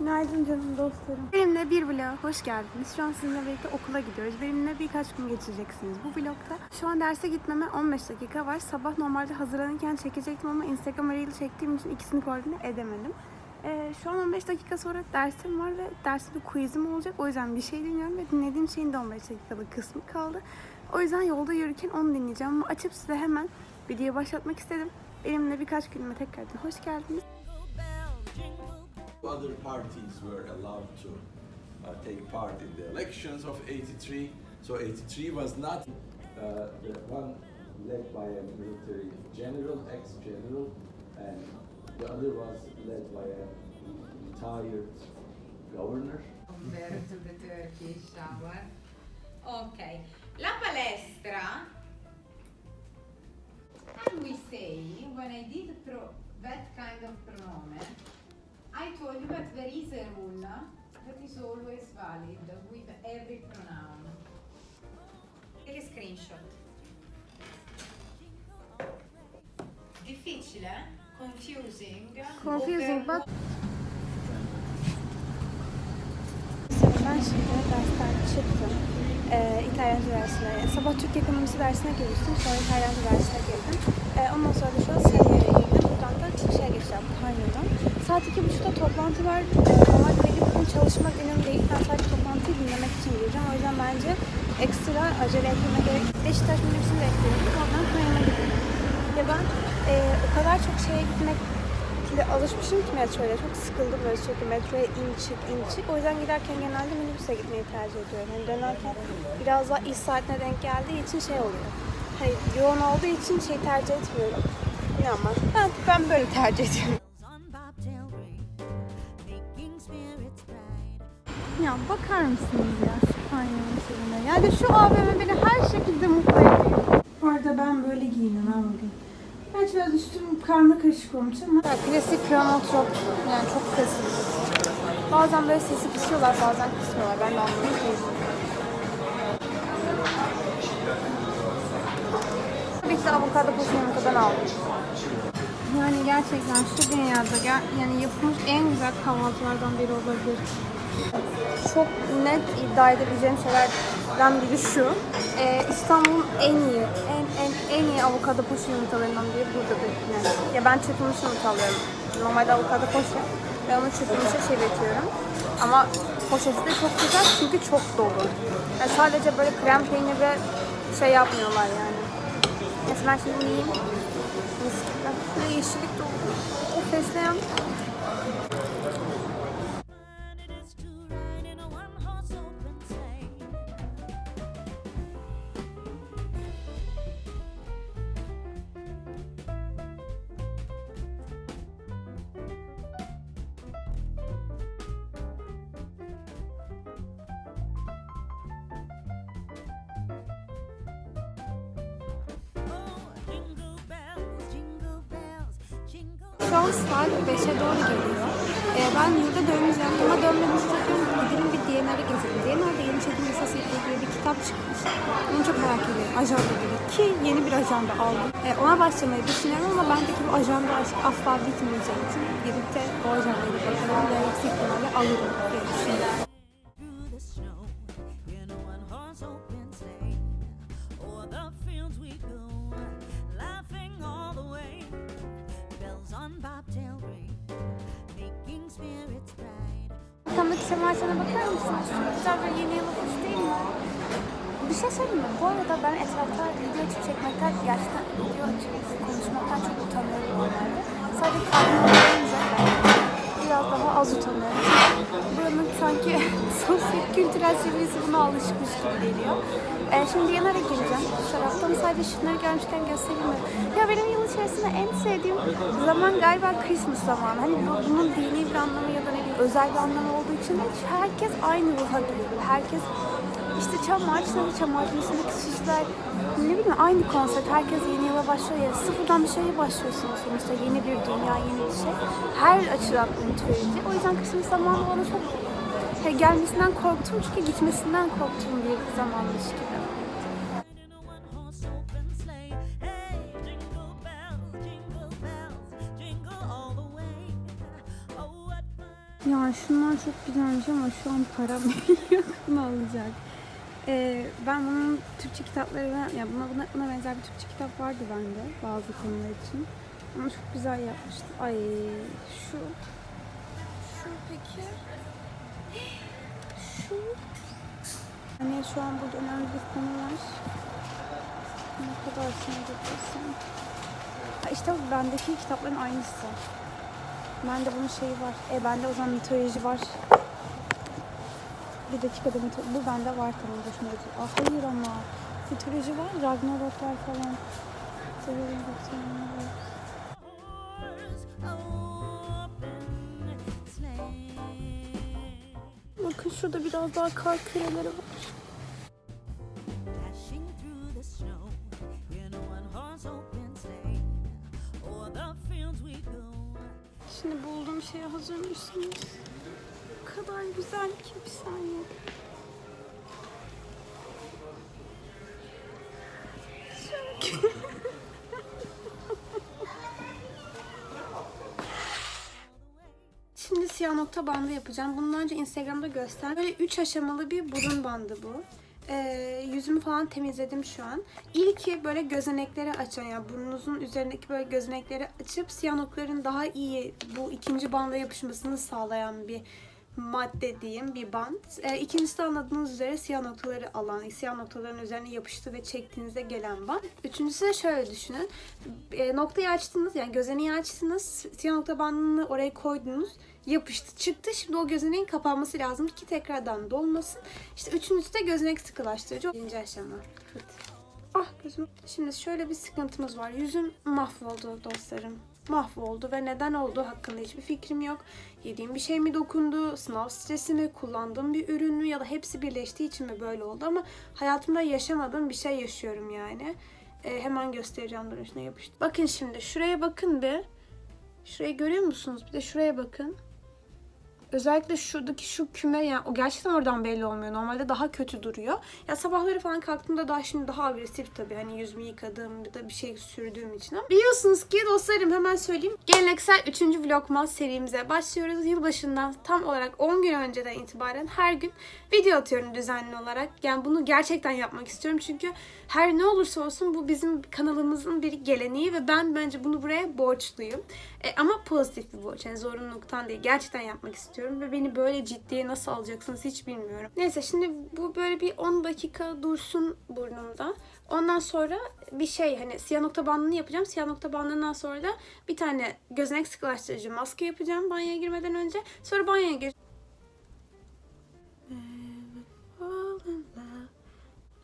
Günaydın canım dostlarım. Benimle bir vloga hoş geldiniz. Şu an sizinle birlikte okula gidiyoruz. Benimle birkaç gün geçireceksiniz bu vlogda. Şu an derse gitmeme 15 dakika var. Sabah normalde hazırlanırken çekecektim ama Instagram Reel çektiğim için ikisini koordine edemedim. Ee, şu an 15 dakika sonra dersim var ve derste bir quizim olacak. O yüzden bir şey dinliyorum ve dinlediğim şeyin de 15 dakikalık kısmı kaldı. O yüzden yolda yürürken onu dinleyeceğim. Ama açıp size hemen videoyu başlatmak istedim. Benimle birkaç günüme tekrardan hoş geldiniz. Other parties were allowed to uh, take part in the elections of 83. So 83 was not uh, the one led by a military general, ex-general, and the other was led by a retired governor. To the Turkish shower. Ok, la palestra. And we say when I did that kind of pronoun, I told you that there is a rule that is always valid with every pronoun. Take a screenshot. Difficile, confusing. Confusing, over- but Ben şimdi dersten çıktım. Ee, İtalyanca dersine, sabah Türk ekonomisi dersine girmiştim. Sonra İtalyanca dersine girdim. Ee, ondan sonra da şu an Sarıyer'e girdim. Da şeye geçeceğim, Kanyo'dan. Saat iki buçukta toplantı var. Normalde benim bugün çalışmak günüm değil. Ben sadece toplantıyı dinlemek için gireceğim. O yüzden bence ekstra acele etmeme gerek. Beşiktaş minibüsünü bekliyorum. Oradan Kanyo'na gidiyorum. Ya ben e, o kadar çok şeye gitmek Şimdi alışmışım ki metroya. Çok sıkıldım böyle sürekli metroya in çık in çık. O yüzden giderken genelde minibüse gitmeyi tercih ediyorum. Yani dönerken biraz daha iş saatine denk geldiği için şey oluyor. Hani yoğun olduğu için şey tercih etmiyorum. Ne ama ben, ben böyle tercih ediyorum. Ya bakar mısınız ya şu şeyine? Yani şu AVM beni her şekilde mutlu ediyor. Bu arada ben böyle giyinim ha bugün. Gerçi biraz üstüm karma karışık olmuş ama. Ya, klasik kranotrop yani çok sesli. Bazen böyle sesi kısıyorlar bazen kısmıyorlar. Ben de anlamıyorum. De avokado poşetinden aldım. Yani gerçekten şu dünyada ger- yani yapılmış en güzel kahvaltılardan biri olabilir. Çok net iddia edebileceğim şeylerden biri şu. Ee, İstanbul'un en iyi, en en en iyi avokado poşu yumurtalarından biri buradadır. Yani. Ya ben çırpılmış yumurta alıyorum. Normalde avokado poşu. Ben onu çırpılmışa çevirtiyorum. Ama poşeti de çok güzel çünkü çok dolu. Yani sadece böyle krem peynir ve şey yapmıyorlar yani. Ben şimdi yiyeyim. Mis gibi. Şurada yeşillik dolu. O fesleğen. Şu an saat 5'e doğru geliyor. Ee, ben yurda döneceğim ama dönmeden önce gidelim bir DNR'e gezelim. DNR'de yeni çekim yasası ilgili bir kitap çıkmış. Onu çok merak ediyorum. Ajanda gibi. Ki yeni bir ajanda aldım. Ee, ona başlamayı düşünüyorum ama bendeki bu ajanda asla bitmeyeceği için gidip de o ajandayı bakalım ve yüksek ihtimalle alırım diye düşünüyorum. Arkamdaki semaçana bakar mısınız? Çok güzel bir yeni yılı hoş değil mi? Bir şey söyleyeyim mi? Bu arada ben etrafta video açıp çekmekten, gerçekten video açıp konuşmaktan çok utanıyorum normalde. Sadece karnım olunca biraz daha az utanıyorum. Buranın sanki sosyo-kültürel seviyesi buna alışmış gibi geliyor. Ee, şimdi Yanar'a geleceğim. Bu taraftan sadece şunları görmüşken göstereyim mi? Ya benim yıl içerisinde en sevdiğim zaman galiba Christmas zamanı. Hani bu, bunun dini bir anlamı ya da ne bileyim özel bir anlamı olduğu için de herkes aynı ruha giriyor. Herkes İşte çam ağaçları, çam ağaçlarındaki süsler, ne bileyim aynı konsept. Herkes yeni yıla başlıyor ya. Sıfırdan bir şeye başlıyorsunuz sonuçta. Yeni bir dünya, yeni bir şey. Her açıdan umut verici. O yüzden kışın zamanı bana çok şey, gelmesinden korktum çünkü gitmesinden korktuğum bir zamanmış gibi. Ya şunlar çok güzelmiş ama şu an param yok ne olacak? Ee, ben bunun Türkçe kitapları, ya buna, buna, buna benzer bir Türkçe kitap vardı bende bazı konular için. Ama çok güzel yapmıştı. Ay şu, şu peki, şu. Hani şu an burada önemli bir konu var. Ne kadar sinir ediyorsun. Ha işte bendeki kitapların aynısı. Bende bunun şeyi var. E bende o zaman mitoloji var. Bir dakikada mitoloji. Bu bende var tamam gidiyor. Ah hayır ama. Mitoloji var. Ragnaroklar falan. Severim Ragnarok. Bakın şurada biraz daha kar küreleri var. Go. Şimdi bulduğum şeye hazır mısınız? O kadar güzel ki bir saniye. Nokta bandı yapacağım. Bundan önce Instagram'da göster. Böyle 3 aşamalı bir burun bandı bu. Ee, yüzümü falan temizledim şu an. İlki böyle gözenekleri açan yani burnunuzun üzerindeki böyle gözenekleri açıp siyah noktaların daha iyi bu ikinci banda yapışmasını sağlayan bir madde diyeyim bir bant. Ee, ikincisi de anladığınız üzere siyah noktaları alan, siyah noktaların üzerine yapıştı ve çektiğinizde gelen bant. Üçüncüsü de şöyle düşünün. E, noktayı açtınız yani gözeneği açtınız, siyah nokta bandını oraya koydunuz yapıştı çıktı. Şimdi o gözeneğin kapanması lazım ki tekrardan dolmasın. İşte üçüncüsü de gözenek sıkılaştırıcı. Birinci aşama. Ah gözüm. Şimdi şöyle bir sıkıntımız var. Yüzüm mahvoldu dostlarım. Mahvoldu ve neden olduğu hakkında hiçbir fikrim yok. Yediğim bir şey mi dokundu, sınav stresi mi, kullandığım bir ürün mü ya da hepsi birleştiği için mi böyle oldu ama hayatımda yaşamadığım bir şey yaşıyorum yani. Ee, hemen göstereceğim durun şuna yapıştı. Bakın şimdi şuraya bakın bir. Şurayı görüyor musunuz? Bir de şuraya bakın. Özellikle şuradaki şu küme yani o gerçekten oradan belli olmuyor. Normalde daha kötü duruyor. Ya sabahları falan kalktığımda daha şimdi daha agresif tabii. Hani yüzümü yıkadığımda bir şey sürdüğüm için ama. Biliyorsunuz ki dostlarım hemen söyleyeyim. Geleneksel 3. vlogmas serimize başlıyoruz. Yılbaşından tam olarak 10 gün önceden itibaren her gün video atıyorum düzenli olarak. Yani bunu gerçekten yapmak istiyorum çünkü her ne olursa olsun bu bizim kanalımızın bir geleneği ve ben bence bunu buraya borçluyum. E, ama pozitif bir borç. Yani zorunluluktan değil. Gerçekten yapmak istiyorum ve beni böyle ciddiye nasıl alacaksınız hiç bilmiyorum. Neyse şimdi bu böyle bir 10 dakika dursun burnumda. Ondan sonra bir şey hani siyah nokta bandını yapacağım. Siyah nokta bandından sonra da bir tane gözenek sıkılaştırıcı maske yapacağım banyoya girmeden önce. Sonra banyoya gir.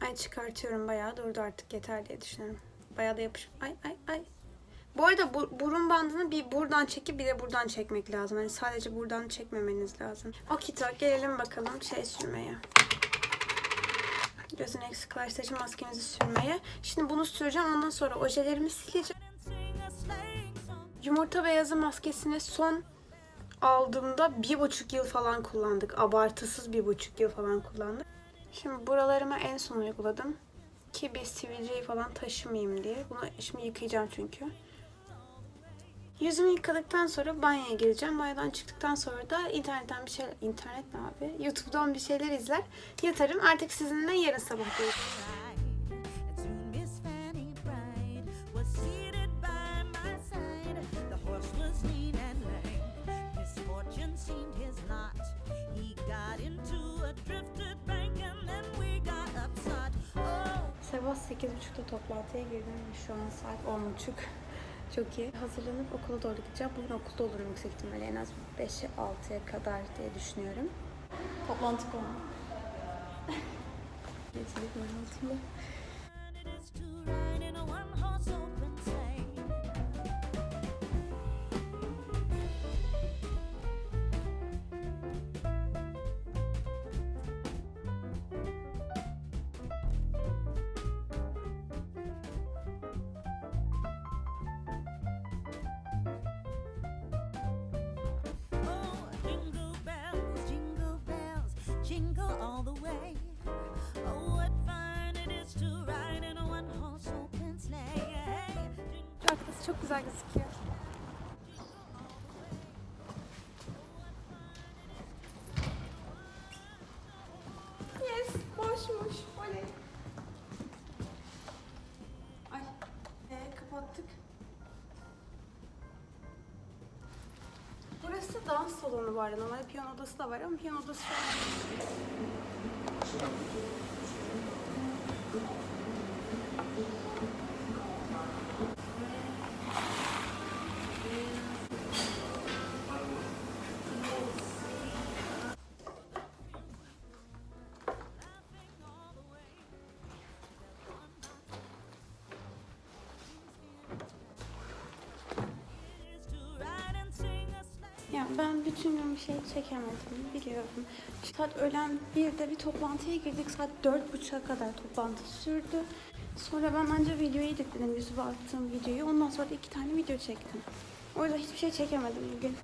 Ay çıkartıyorum bayağı durdu artık yeter diye düşünüyorum. Bayağı da yapış. Ay ay ay. Bu arada bu, burun bandını bir buradan çekip bir de buradan çekmek lazım. Hani sadece buradan çekmemeniz lazım. Okito gelelim bakalım şey sürmeye. Gözenek sıkılaştırıcı maskemizi sürmeye. Şimdi bunu süreceğim ondan sonra ojelerimi sileceğim. Yumurta beyazı maskesini son aldığımda bir buçuk yıl falan kullandık. Abartısız bir buçuk yıl falan kullandık. Şimdi buralarıma en son uyguladım. Ki bir sivilceyi falan taşımayayım diye. Bunu şimdi yıkayacağım çünkü. Yüzümü yıkadıktan sonra banyoya gireceğim. Banyodan çıktıktan sonra da internetten bir şeyler... internet ne abi? YouTube'dan bir şeyler izler. Yatarım. Artık sizinle yarın sabah görüşürüz. Sabah 8.30'da toplantıya girdim şu an saat 10.30. Çok iyi. Hazırlanıp okula doğru gideceğim. Bugün okulda olurum yüksek ihtimalle en az 5'e 6'ya kadar diye düşünüyorum. Toplantı konu. Geçelim hayatımda. Çok güzel gözüküyor. Yes, boşmuş. Oley. Ay, ee, kapattık. Burası dans salonu bu arada. Normalde piyano odası da var ama piyano odası şu an ben bütün gün bir şey çekemedim biliyorum. Saat öğlen birde bir toplantıya girdik. Saat dört buçuğa kadar toplantı sürdü. Sonra ben anca videoyu editledim. Yüzüme attığım videoyu. Ondan sonra iki tane video çektim. O yüzden hiçbir şey çekemedim bugün.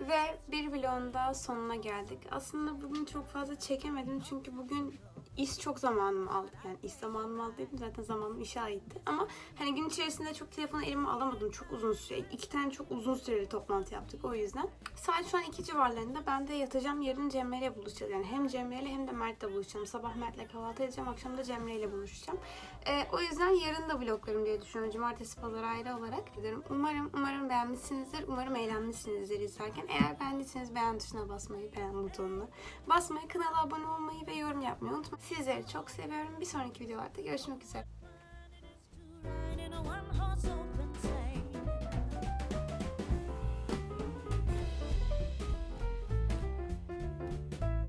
Ve bir vlogun daha sonuna geldik. Aslında bugün çok fazla çekemedim çünkü bugün iş çok zamanımı aldı. Yani iş zamanımı aldı dedim zaten zamanım işe aitti. Ama hani gün içerisinde çok telefonu elime alamadım çok uzun süre. İki tane çok uzun süreli toplantı yaptık o yüzden. Saat şu an iki civarlarında ben de yatacağım. Yarın Cemre ile buluşacağız. Yani hem Cemre ile hem de Mert'le buluşacağım. Sabah Mert'le kahvaltı edeceğim. Akşam da Cemre ile buluşacağım. Ee, o yüzden yarın da vloglarım diye düşünüyorum. Cumartesi, pazar ayrı olarak giderim. Umarım, umarım beğenmişsinizdir. Umarım eğlenmişsinizdir izlerken. Eğer beğendiyseniz beğen tuşuna basmayı, beğen butonuna basmayı, kanala abone olmayı ve yorum yapmayı unutmayın. Sizleri çok seviyorum. Bir sonraki videolarda görüşmek üzere.